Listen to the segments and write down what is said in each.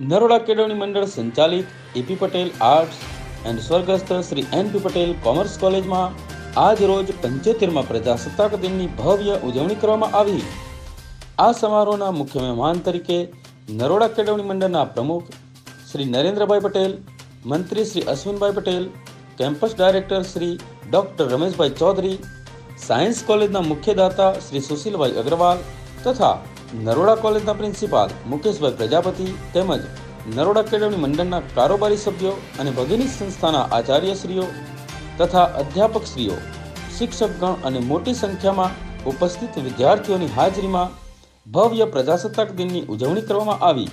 નરોડા કેળવણી મંડળ સંચાલિત એપી પટેલ આર્ટ્સ એન્ડ સ્વર્ગસ્થ Shri N P Patel commerce કોલેજમાં આજ રોજ પંચોતેરમાં પ્રજાસત્તાક દિનની ભવ્ય ઉજવણી કરવામાં આવી. આ સમારોહના મુખ્ય મહેમાન તરીકે નરોડા કેળવણી મંડળના પ્રમુખ શ્રી નરેન્દ્રભાઈ પટેલ, મંત્રી Shri Ashwinbhai Patel, campus director Shri doctor Rameshbhai Chaudhary, science કોલેજના મુખ્ય દાતા શ્રી સુશીલભાઈ અગ્રવાલ તથા નરોડા કોલેજના પ્રિન્સિપાલ મુકેશભાઈ પ્રજાપતિ તેમજ નરોડા કેળવણી મંડળના કારોબારી સભ્યો અને ભગીની સંસ્થાના આચાર્યશ્રીઓ તથા અધ્યાપકશ્રીઓ, શિક્ષકગણ અને મોટી સંખ્યામાં ઉપસ્થિત વિદ્યાર્થીઓની હાજરીમાં ભવ્ય પ્રજાસત્તાક દિનની ઉજવણી કરવામાં આવી,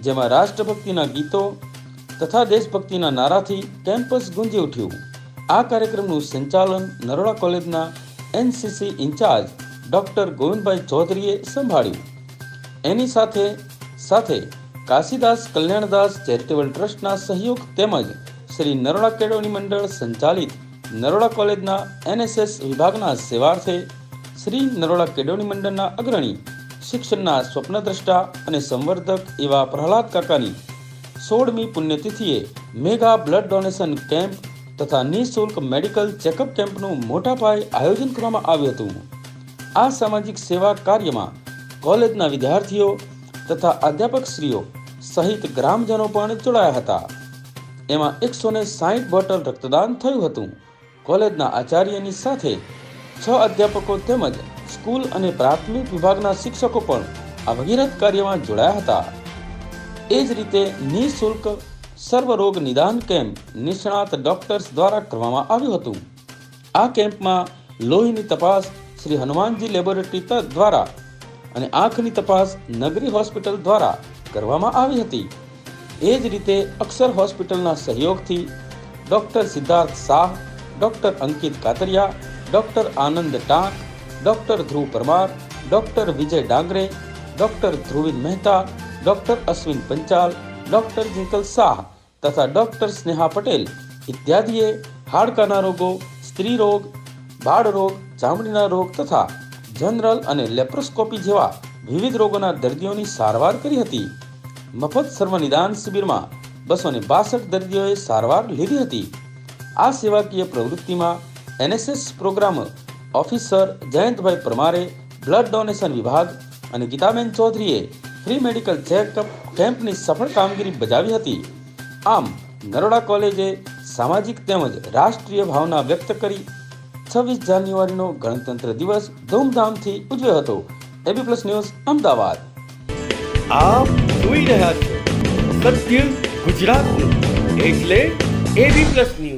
જેમાં રાષ્ટ્રભક્તિના ગીતો તથા દેશભક્તિના નારાથી કેમ્પસ ગુંજી ઉઠ્યું. આ કાર્યક્રમનું સંચાલન નરોડા કોલેજના એનસીસી ઇન્ચાર્જ ડોક્ટર ગોવિંદભાઈ ચૌધરીએ સંભાળ્યું. એની સાથે સાથે કાશીદાસ કલ્યાણદાસ ચેરિટેબલ ટ્રસ્ટના સહયોગ તેમજ શ્રી નરોડા કેળવણી મંડળ સંચાલિત નરોડા કોલેજના એનએસએસ વિભાગના સેવાર્થે શ્રી નરોડા કેળવણી મંડળના અગ્રણી, શિક્ષણના સ્વપ્નદ્રષ્ટા અને સંવર્ધક એવા પ્રહલાદ કાકાની સોળમી પુણ્યતિથિએ મેગા બ્લડ ડોનેશન કેમ્પ તથા નિઃશુલ્ક મેડિકલ ચેકઅપ કેમ્પનું મોટા પાયે આયોજન કરવામાં આવ્યું હતું. આ સામાજિક સેવા કાર્યમાં કોલેજના વિદ્યાર્થીઓ તથા અધ્યાપકશ્રીઓ સહિત ગ્રામજનો પણ જોડાયા હતા. એમાં એકસો ને સાહીઠ બોટલ રક્તદાન થયું હતું. કોલેજના આચાર્યની સાથે છ અધ્યાપકો તેમજ સ્કૂલ અને પ્રાથમિક વિભાગના શિક્ષકો પણ આ ભગીરથ કાર્યમાં જોડાયા હતા. એ જ રીતે નિઃશુલ્ક સર્વરોગ નિદાન કેમ્પ નિષ્ણાત ડોક્ટર્સ દ્વારા કરવામાં આવ્યું હતું. આ કેમ્પમાં લોહીની તપાસ શ્રી હનુમાનજી લેબોરેટરી દ્વારા અને આંખની તપાસ નગરી હોસ્પિટલ દ્વારા કરવામાં આવી હતી. એ જ રીતે અક્ષર હોસ્પિટલના સહયોગથી doctor Siddharth Shah, doctor Ankit Katariya, doctor Anand Tank, doctor Dhruv Parmar, doctor Vijay Dangre, doctor Dhruvin Mehta, doctor Ashwin Panchal, doctor Jinkal Shah તથા ડોક્ટર સ્નેહા પટેલ ઇત્યાદિએ હાડકાના રોગો, સ્ત્રી રોગ, બાળ રોગ ચામડીના રોગ તથા જનરલ અને લેપ્રોસ્કોપી જેવા વિવિધ રોગોના દર્દીઓની સારવાર કરી હતી. મફત સર્વનિદાન શિબિરમાં બસો ને બાસઠ દર્દીઓએ સારવાર લીધી હતી. આ સેવાકીય પ્રવૃત્તિમાં એનએસએસ પ્રોગ્રામ ઓફિસર જયંતભાઈ પરમારે બ્લડ ડોનેશન વિભાગ અને ગીતાબેન ચૌધરીએ ફ્રી મેડિકલ ચેકઅપ કેમ્પની સફળ કામગીરી બજાવી હતી. આમ નરોડા કોલેજે સામાજિક તેમજ રાષ્ટ્રીય ભાવના વ્યક્ત કરી છવ્વીસ જાન્યુઆરીનો ગણતંત્ર દિવસ ધૂમધામથી ઉજવ્યો હતો. AB plus news Ahmedabad. આપ જોઈ રહ્યા છો સત્ય ગુજરાતનું. એટલે એબી પ્લસ ન્યૂઝ